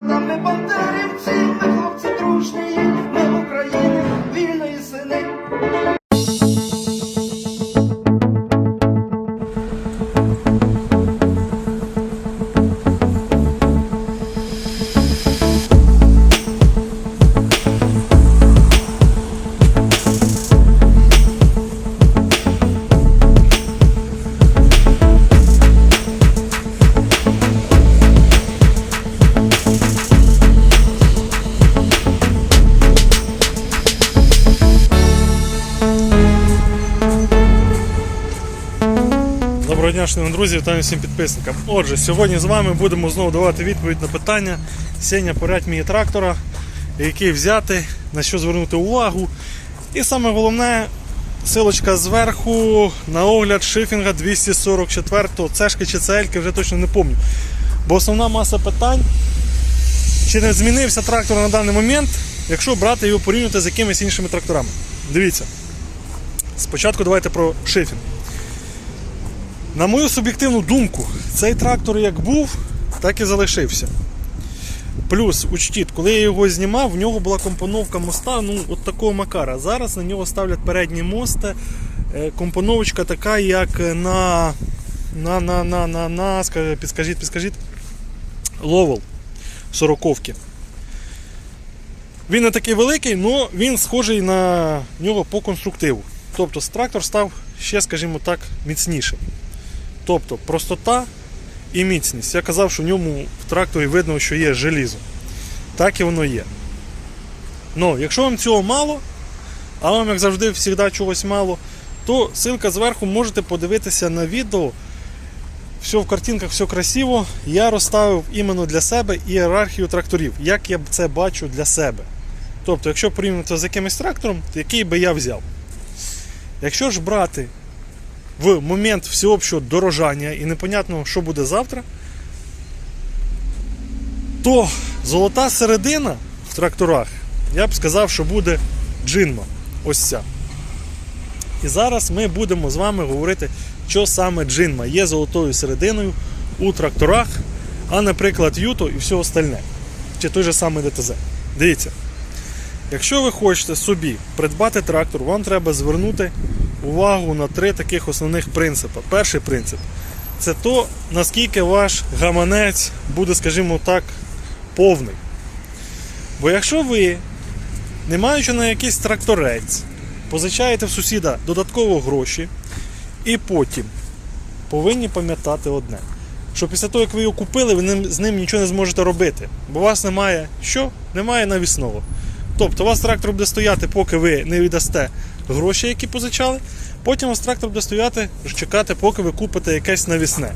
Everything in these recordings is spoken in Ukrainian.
Та ми бандерівці, ми хлопці дружні, шановні друзі, вітаю всім підписникам. Отже, сьогодні з вами будемо знову давати відповідь на питання сіння порядь мій трактора, який взяти, на що звернути увагу. І саме головне, силочка зверху на огляд шифінга 244-го, цешки чи цельки, вже точно не пам'ятаю. Бо основна маса питань, чи не змінився трактор на даний момент, якщо брати його порівнювати з якимись іншими тракторами. Дивіться. Спочатку давайте про шифінг. На мою суб'єктивну думку, цей трактор як був, так і залишився. Плюс, учтіть, коли я його знімав, в нього була компоновка моста ну, от такого макара. Зараз на нього ставлять передні мости. Е, Компоновочка така, як на. на, на, на, на, на ска- підскажіть, підскажіть. Ловел 40-ки. Він не такий великий, але він схожий на нього по конструктиву. Тобто трактор став ще, скажімо так, міцнішим. Тобто простота і міцність. Я казав, що в ньому в тракторі видно, що є желізо. Так і воно є. Ну, якщо вам цього мало, а вам, як завжди, завжди чогось мало, то ссылка зверху можете подивитися на відео. Все в картинках, все красиво. Я розставив іменно для себе ієрархію тракторів, як я це бачу для себе. Тобто, якщо порівняти з якимось трактором, то який би я взяв. Якщо ж брати в момент всеобщого дорожання і непонятно, що буде завтра, то золота середина в тракторах, я б сказав, що буде джинма. Ось ця. І зараз ми будемо з вами говорити, що саме джинма є золотою серединою у тракторах, а наприклад, Юто і все остальне. Чи той же самий ДТЗ. Дивіться. Якщо ви хочете собі придбати трактор, вам треба звернути увагу на три таких основних принципи. Перший принцип це то, наскільки ваш гаманець буде, скажімо так, повний. Бо якщо ви, не маючи на якийсь тракторець, позичаєте в сусіда додатково гроші, і потім повинні пам'ятати одне. Що після того, як ви його купили, ви з ним нічого не зможете робити. Бо у вас немає що? Немає навісного. Тобто у вас трактор буде стояти, поки ви не віддасте гроші, які позичали. Потім у вас трактор буде стояти, чекати, поки ви купите якесь навісне.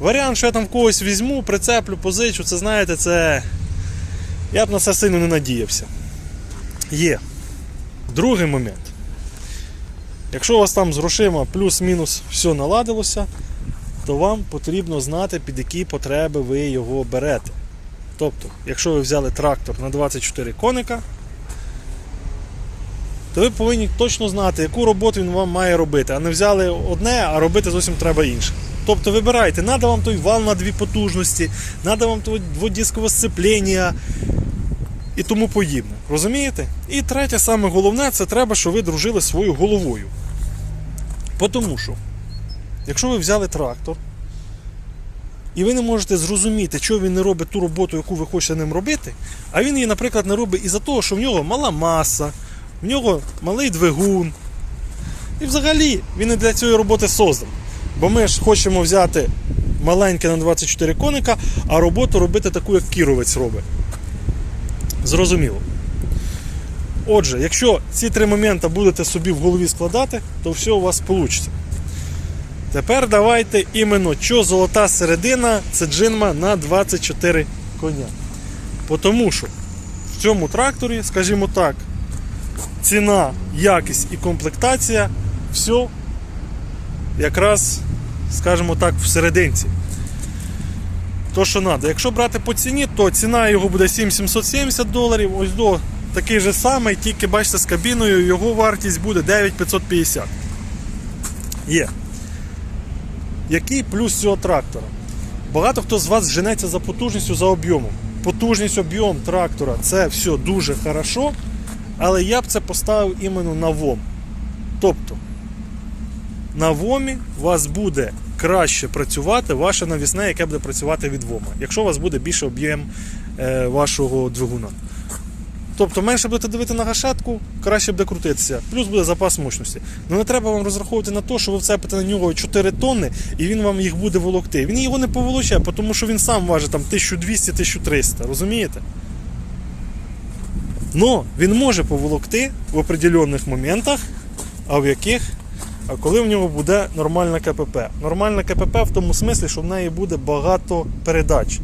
Варіант, що я там в когось візьму, прицеплю, позичу, це знаєте, це. Я б на це сильно не надіявся. Є. Другий момент. Якщо у вас там з грошима плюс-мінус все наладилося, то вам потрібно знати, під які потреби ви його берете. Тобто, якщо ви взяли трактор на 24 коника, то ви повинні точно знати, яку роботу він вам має робити, а не взяли одне, а робити зовсім треба інше. Тобто вибирайте, треба вам той вал на дві потужності, треба вам дводіскове сцеплення і тому подібне. Розумієте? І третє, саме головне, це треба, щоб ви дружили своєю головою. Тому що, якщо ви взяли трактор, і ви не можете зрозуміти, чого він не робить ту роботу, яку ви хочете ним робити, а він її, наприклад, не робить із-за того, що в нього мала маса, в нього малий двигун. І взагалі він не для цієї роботи создан. Бо ми ж хочемо взяти маленьке на 24 коника, а роботу робити таку, як кіровець робить. Зрозуміло. Отже, якщо ці три моменти будете собі в голові складати, то все у вас вийде. Тепер давайте іменно, що золота середина це джинма на 24 коня. Тому що в цьому тракторі, скажімо так, ціна, якість і комплектація все якраз, скажімо так, в серединці. То, що треба. Якщо брати по ціні, то ціна його буде 7770 доларів. Ось до такий же самий, тільки бачите, з кабіною його вартість буде 9550. Є. Який плюс цього трактора? Багато хто з вас женеться за потужністю за об'ємом. потужність, об'єм трактора це все дуже хорошо, але я б це поставив іменно на ВОМ. Тобто на ВОМі у вас буде краще працювати ваше навісне, яке буде працювати від ВОМа, якщо у вас буде більше об'єм е, вашого двигуна. Тобто менше будете дивити на гашетку, краще буде крутитися, плюс буде запас мощності. Ну не треба вам розраховувати на те, що ви вцепите на нього 4 тонни і він вам їх буде волокти. Він його не поволоче, тому що він сам важить там 1200-1300, розумієте? Но він може поволокти в определенних моментах, а в яких а коли в нього буде нормальна КПП. Нормальна КПП в тому смислі, що в неї буде багато передач.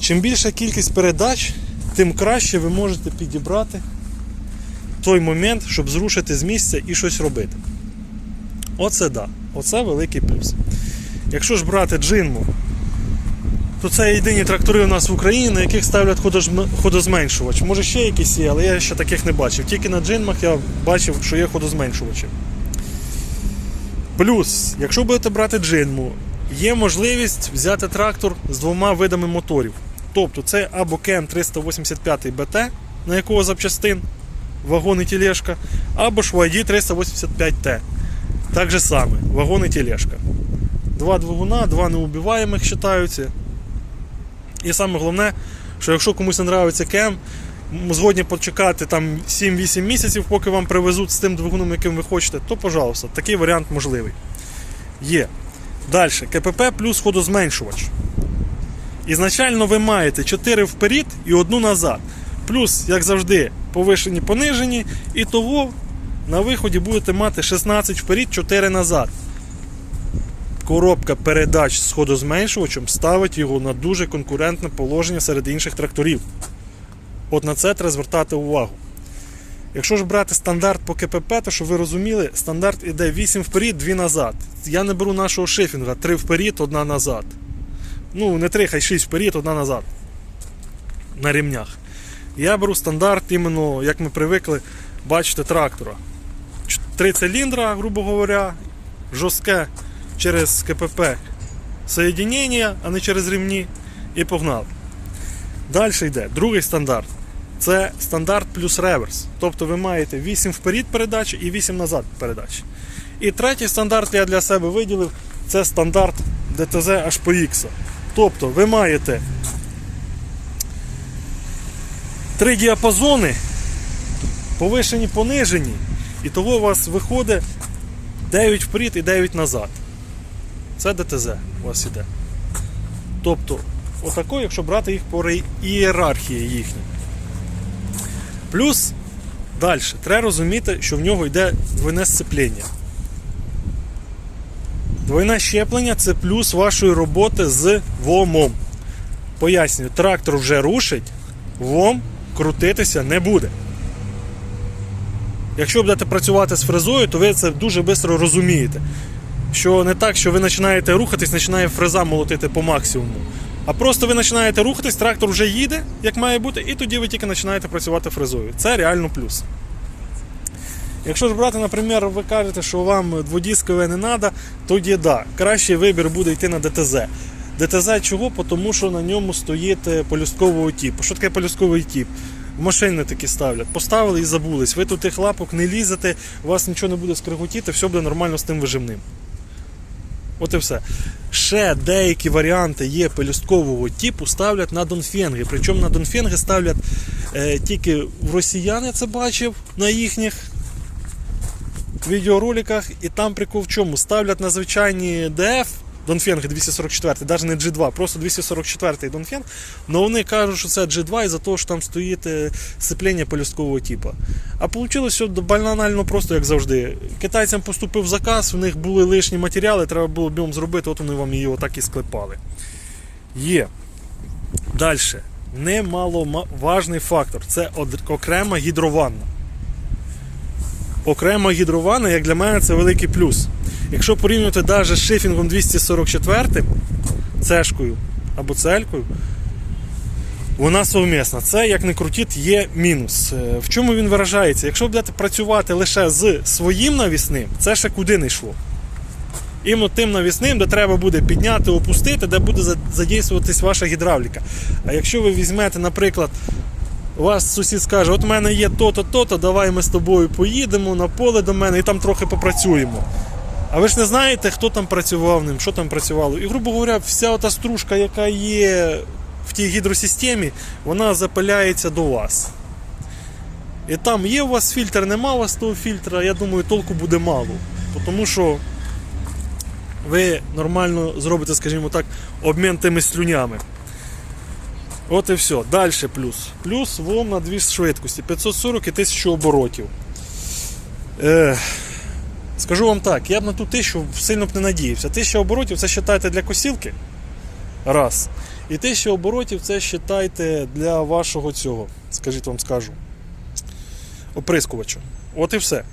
Чим більша кількість передач, тим краще ви можете підібрати той момент, щоб зрушити з місця і щось робити. Оце да, оце великий плюс. Якщо ж брати джинму, то це єдині трактори у нас в Україні, на яких ставлять ходозменшувач. Може ще якісь є, але я ще таких не бачив. Тільки на джинмах я бачив, що є ходозменшувачі. Плюс, якщо будете брати джинму, є можливість взяти трактор з двома видами моторів. Тобто це або КМ 385 БТ, на якого запчастин, вагон і тележка, або YD 385Т. Так же саме, вагон і тележка. Два двигуна, два неубиваємих вважаються. І саме головне, що якщо комусь не подобається КМ, м, згодні почекати там 7-8 місяців, поки вам привезуть з тим двигуном, яким ви хочете, то пожалуйста, такий варіант можливий. Є. Далі, КПП плюс ходозменшувач. Ізначально ви маєте 4 вперед і одну назад. Плюс, як завжди, повишені, понижені, і того на виході будете мати 16 вперед, 4 назад. Коробка передач з ходозменшувачем ставить його на дуже конкурентне положення серед інших тракторів. От на це треба звертати увагу. Якщо ж брати стандарт по КПП, то щоб ви розуміли, стандарт іде 8 вперед, 2 назад. Я не беру нашого шифінга 3 вперед, 1 назад. Ну, не 3, хай 6 вперед, 1 назад. На рівнях. Я беру стандарт, іменно, як ми привикли бачити трактора. Ч- Три циліндра, грубо говоря, жорстке через КПП соєдінення, а не через рівні, і погнали. Далі йде другий стандарт. Це стандарт плюс реверс. Тобто ви маєте 8 вперед передач і 8 назад передач. І третій стандарт я для себе виділив це стандарт DTZ HPX. Тобто ви маєте три діапазони, повишені, понижені, і того у вас виходить 9 вперед і 9 назад. Це ДТЗ у вас іде. Тобто, отако, якщо брати їх по ієрархії їхній. Плюс далі, треба розуміти, що в нього йде двойне сцеплення. Двойне щеплення це плюс вашої роботи з ВОМом. Пояснюю, трактор вже рушить, ВОМ крутитися не буде. Якщо будете працювати з фрезою, то ви це дуже швидко розумієте. Що не так, що ви починаєте рухатись, починає фреза молотити по максимуму. А просто ви починаєте рухатись, трактор вже їде, як має бути, і тоді ви тільки починаєте працювати фрезою. Це реально плюс. Якщо ж брати, наприклад, ви кажете, що вам дводіскове не треба, тоді да, кращий вибір буде йти на ДТЗ. ДТЗ чого? Тому що на ньому стоїть е, полюсткового типу. Що таке полюстковий тип? В машини такі ставлять. Поставили і забулись. Ви тут тих лапок не лізете, у вас нічого не буде скриготіти, все буде нормально з тим вижимним. От і все. Ще деякі варіанти є пелюсткового типу, ставлять на донфенги. Причому на донфенги ставлять е, тільки в росіян, я це бачив на їхніх відеороликах. І там прикол в чому? Ставлять на звичайні DF Донфенги 244, навіть не G2, просто 244 Донфенг. Але вони кажуть, що це G2 із-за того, що там стоїть е, сцеплення пелюсткового типу. А вийшло все банально просто, як завжди. Китайцям поступив заказ, у них були лишні матеріали, треба було б зробити, от вони вам її отак і склепали. Є. Далі. Немаловажний фактор це окрема гідрованна. Окрема гідрованна, як для мене, це великий плюс. Якщо порівнювати навіть з шифінгом 244, цешкою або целькою, вона совмісна. Це, як не крутіть, є мінус. Е, В чому він виражається? Якщо будете працювати лише з своїм навісним, це ще куди не йшло. Іменно тим навісним, де треба буде підняти, опустити, де буде за- задействуватись ваша гідравліка. А якщо ви візьмете, наприклад, вас сусід скаже, от в мене є то-то, то-то, давай ми з тобою поїдемо на поле до мене і там трохи попрацюємо. А ви ж не знаєте, хто там працював ним, що там працювало. І, грубо говоря, вся ота стружка, яка є в тій гідросистемі, вона запиляється до вас. І там є у вас фільтр, нема у вас того фільтра, я думаю, толку буде мало. Тому що ви нормально зробите, скажімо так, обмін тими слюнями. От і все. Далі плюс. Плюс вом на дві швидкості 540 і 1000 оборотів. Е, скажу вам так, я б на ту тисячу сильно б не надіявся. 1000 оборотів це вважайте для косілки. Раз. І 1000 оборотів це вважайте для вашого цього, скажіть вам скажу. Оприскувачу. От і все.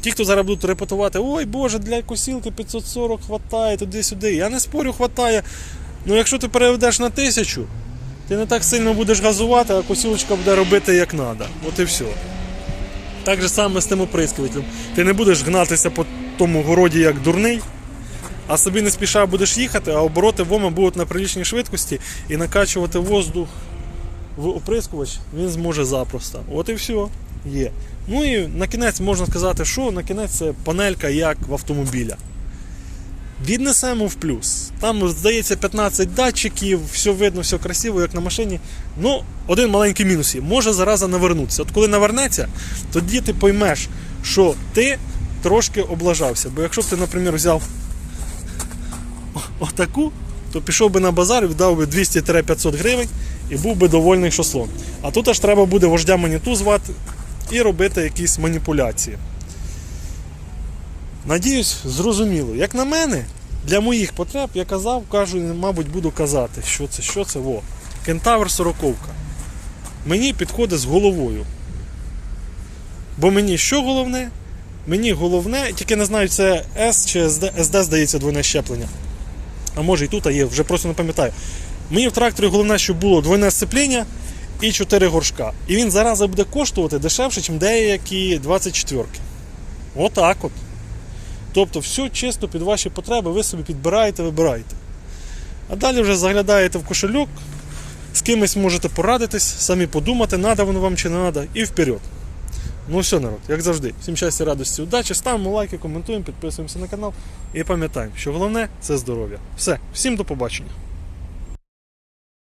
Ті, хто зараз будуть репетувати, ой Боже, для косілки 540 хватає, туди-сюди. Я не спорю, хватає. Ну якщо ти переведеш на тисячу, ти не так сильно будеш газувати, а косілочка буде робити як треба. От і все. Так же саме з тим оприскувателем. Ти не будеш гнатися по тому городі як дурний, а собі не спіша будеш їхати, а обороти вома будуть на прилічній швидкості і накачувати воздух в оприскувач він зможе запросто. От і все. Є. Ну і на кінець можна сказати, що на кінець це панелька як в автомобіля. Віднесемо в плюс. Там, здається, 15 датчиків, все видно, все красиво, як на машині. Ну, один маленький мінус є. Може зараза навернутися. От коли навернеться, тоді ти поймеш, що ти трошки облажався. Бо якщо б ти, наприклад, взяв отаку, то пішов би на базар, і віддав би 200-500 гривень і був би довольний шослон. А тут аж треба буде вождя маніту звати і робити якісь маніпуляції. Надіюсь, зрозуміло. Як на мене, для моїх потреб я казав, кажу, мабуть, буду казати, що це, що це, во. Кентавр 40. Мені підходить з головою. Бо мені що головне? Мені головне, тільки не знаю, це S чи SD, SD здається, двойне щеплення. А може і тут а є, вже просто не пам'ятаю. Мені в тракторі головне, щоб було двойне сцепління і 4 горшка. І він зараз буде коштувати дешевше, ніж деякі 24-ки. Отак от. Тобто, все чисто під ваші потреби, ви собі підбираєте, вибираєте. А далі вже заглядаєте в кошельок, з кимось можете порадитись, самі подумати, надо воно вам чи не надо, і вперед. Ну все, народ, як завжди. Всім щастя, радості, удачі, ставимо лайки, коментуємо, підписуємося на канал і пам'ятаємо, що головне це здоров'я. Все, всім до побачення.